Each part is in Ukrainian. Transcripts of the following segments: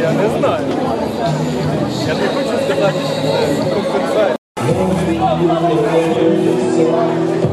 Я не знаю. Я не хочу сказати, Oh, my God.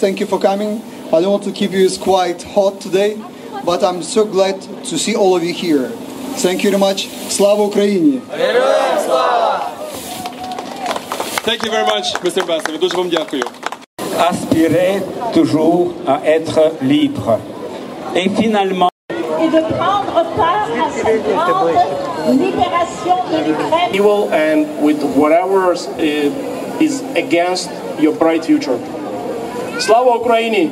Thank you for coming. I don't want to keep you, it's quite hot today, but I'm so glad to see all of you here. Thank you very much. Slava Ukraini! Thank you very much, Mr. Ambassador. Дуже вам дякую. Aspirer toujours à être libre. Et finalement, Et de prendre part à cette grande libération de l'Ukraine. evil and with whatever is against your bright future. Slava Ukraini!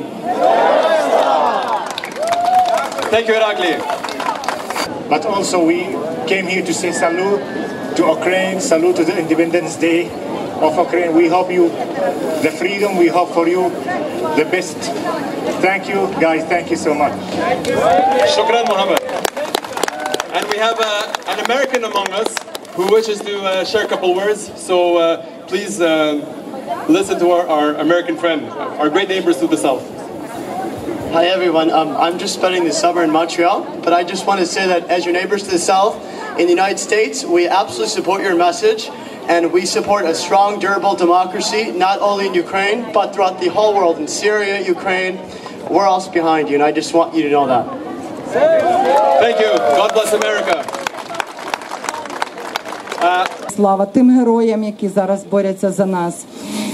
Thank you, Iraklii. But also we came here to say salute to Ukraine, salute to the Independence Day of Ukraine. We hope you the freedom, we hope for you the best. Thank you guys, thank you so much. Shukran, Mohammed. And we have uh, an American among us who wishes to uh, share a couple words. So uh, please uh, listen to our, our American friend, our great neighbors to the south. Hi everyone. Um, I'm just spending the summer in Montreal, but I just want to say that as your neighbors to the south in the United States, we absolutely support your message, and we support a strong, durable democracy, not only in Ukraine but throughout the whole world. In Syria, Ukraine, we're also behind you, and I just want you to know that. Thank you. God bless America. Слава тим героям, які зараз борються за нас.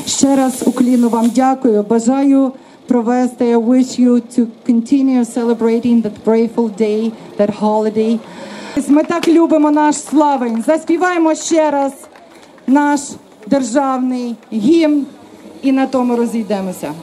Ще раз укліну вам дякую. Бажаю провести. I wish you to continue celebrating that grateful day, that holiday. Ми так любимо наш славень. Заспіваємо ще раз Наш державний гімн і на тому розійдемося.